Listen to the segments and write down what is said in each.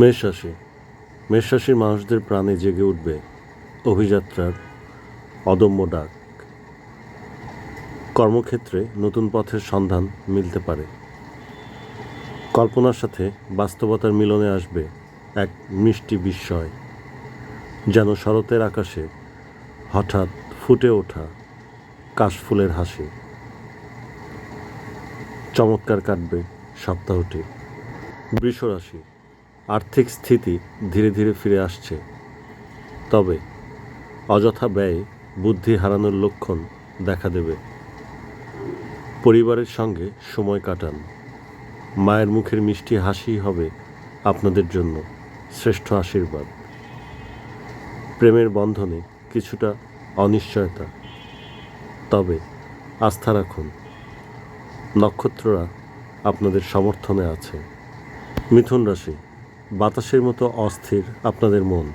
মেষ রাশি মেষ রাশির মানুষদের প্রাণে জেগে উঠবে অভিযাত্রার অদম্য ডাক। কর্মক্ষেত্রে নতুন পথের সন্ধান মিলতে পারে। কল্পনার সাথে বাস্তবতার মিলনে আসবে এক মিষ্টি বিস্ময়, যেন শরতের আকাশে হঠাৎ ফুটে ওঠা কাশফুলের হাসি। চমৎকার কাটবে সপ্তাহটি। বৃষ রাশি আর্থিক স্থিতি ধীরে ধীরে ফিরে আসছে। তবে অযথা ব্যয় বুদ্ধি হারানোর লক্ষণ দেখা দেবে। পরিবারের সঙ্গে সময় কাটান। মায়ের মুখের মিষ্টি হাসি হবে আপনাদের জন্য শ্রেষ্ঠ আশীর্বাদ। প্রেমের বন্ধনে কিছুটা অনিশ্চয়তা। তবে আস্থা রাখুন, নক্ষত্ররা আপনাদের সমর্থনে আছে। মিথুন রাশি বাতাসের মতো অস্থির আপনাদের মন।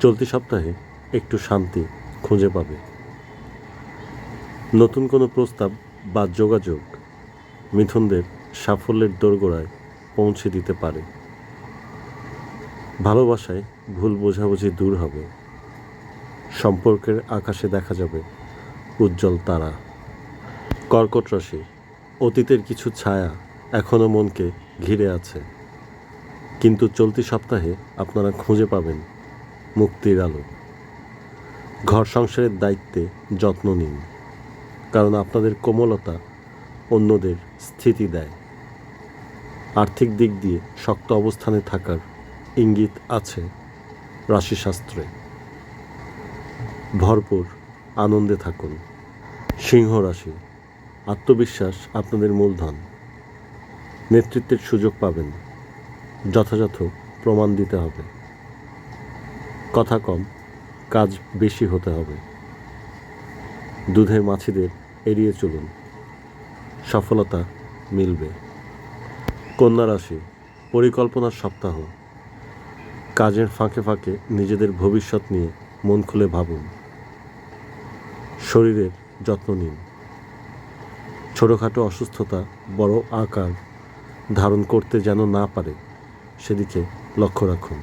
চলতি সপ্তাহে একটু শান্তি খুঁজে পাবে। নতুন কোনো প্রস্তাব বা যোগাযোগ মিথুনদের সাফল্যের দোরগোড়ায় পৌঁছে দিতে পারে। ভালোবাসায় ভুল বোঝাবুঝি দূর হবে। সম্পর্কের আকাশে দেখা যাবে উজ্জ্বল তারা। কর্কট রাশি, অতীতের কিছু ছায়া এখনও মনকে ঘিরে আছে। কিন্তু চলতি সপ্তাহে আপনারা খুঁজে পাবেন মুক্তির আলো। ঘর সংসারের দায়িত্বে যত্ন নিন, কারণ আপনাদের কোমলতা অন্যদের স্থিতি দেয়। আর্থিক দিক দিয়ে শক্ত অবস্থানে থাকার ইঙ্গিত আছে রাশিশাস্ত্রে। ভরপুর আনন্দে থাকুন। সিংহ রাশি, আত্মবিশ্বাস আপনাদের মূলধন। নেতৃত্বের সুযোগ পাবেন। যথাযথ প্রমাণ দিতে হবে। কথা কম, কাজ বেশি হতে হবে। দুধের মাছিদের এড়িয়ে চলুন। সফলতা মিলবে। কন্যা রাশি, পরিকল্পনার সপ্তাহ। কাজের ফাঁকে ফাঁকে নিজেদের ভবিষ্যৎ নিয়ে মন খুলে ভাবুন। শরীরের যত্ন নিন। ছোটোখাটো অসুস্থতা বড় আকার ধারণ করতে যেন না পারে। সেদিকে লক্ষ্য রাখুন।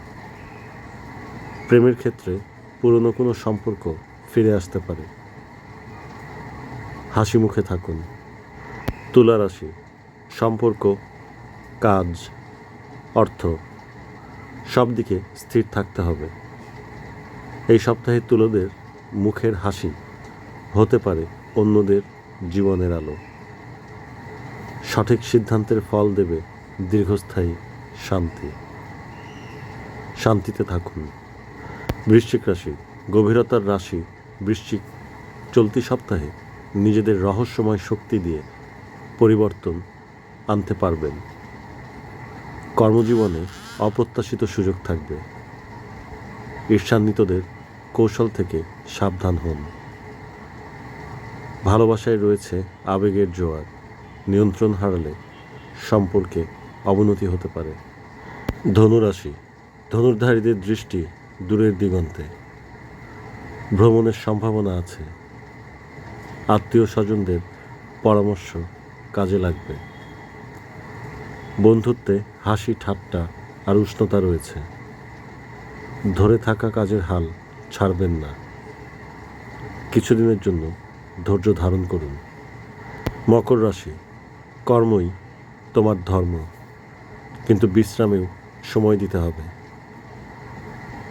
প্রেমের ক্ষেত্রে পুরনো কোনো সম্পর্ক ফিরে আসতে পারে। হাসি মুখে থাকুন। তুলা রাশি, সম্পর্ক, কাজ, অর্থ, সব দিকে স্থির থাকতে হবে। এই সপ্তাহে তুলোদের মুখের হাসি হতে পারে অন্যদের জীবনের আলো। সঠিক সিদ্ধান্তের ফল দেবে দীর্ঘস্থায়ী শান্তি। শান্তিতে থাকুন। বৃশ্চিক রাশি, গভীরতার রাশি, বৃশ্চিক চলতি সপ্তাহে নিজেদের রহস্যময় শক্তি দিয়ে পরিবর্তন আনতে পারবেন। কর্মজীবনে অপ্রত্যাশিত সুযোগ থাকবে। ঈর্ষান্বিতদের কৌশল থেকে সাবধান হন। ভালোবাসায় রয়েছে আবেগের জোয়ার, নিয়ন্ত্রণ হারালে সম্পর্কে অবনতি হতে পারে। ধনুরাশি, ধনুর্ধারীদের দৃষ্টি দূরের দিগন্তে। ভ্রমণের সম্ভাবনা আছে। আত্মীয় স্বজনদের পরামর্শ কাজে লাগবে। বন্ধুত্বে হাসি, ঠাট্টা আর উষ্ণতা রয়েছে। ধরে থাকা কাজের হাল ছাড়বেন না। কিছুদিনের জন্য ধৈর্য ধারণ করুন। মকর রাশি, কর্মই তোমার ধর্ম। কিন্তু বিশ্রামেও সময় দিতে হবে।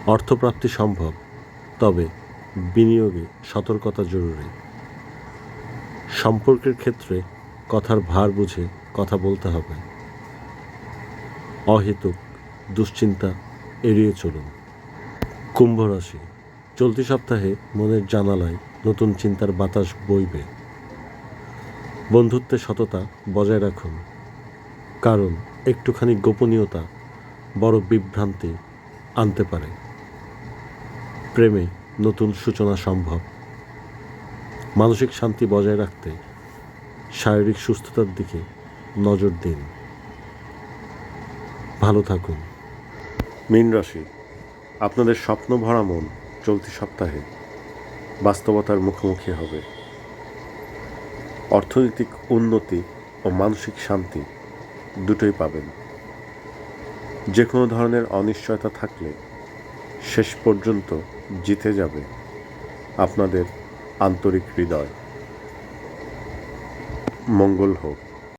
অর্থপ্রাপ্তি সম্ভব, তবে বিনিয়োগে সতর্কতা জরুরি। সম্পর্কের ক্ষেত্রে কথার ভার বুঝে কথা বলতে হবে। অহেতুক দুশ্চিন্তা এড়িয়ে চলুন। কুম্ভ রাশি, চলতি সপ্তাহে মনের জানালায় নতুন চিন্তার বাতাস বইবে। বন্ধুত্বে সততা বজায় রাখুন, কারণ একটুখানি গোপনীয়তা বড় বিভ্রান্তি আনতে পারে। প্রেমে নতুন সূচনা সম্ভব। মানসিক শান্তি বজায় রাখতে শারীরিক সুস্থতার দিকে নজর দিন। ভালো থাকুন। মীন রাশি, আপনাদের স্বপ্ন ভরা মন চলতি সপ্তাহে বাস্তবতার মুখোমুখি হবে। অর্থনৈতিক উন্নতি ও মানসিক শান্তি দুটোই পাবেন। যে কোনো ধরনের অনিশ্চয়তা থাকলে শেষ পর্যন্ত জিতে যাবে আপনাদের আন্তরিক হৃদয়। মঙ্গল হোক।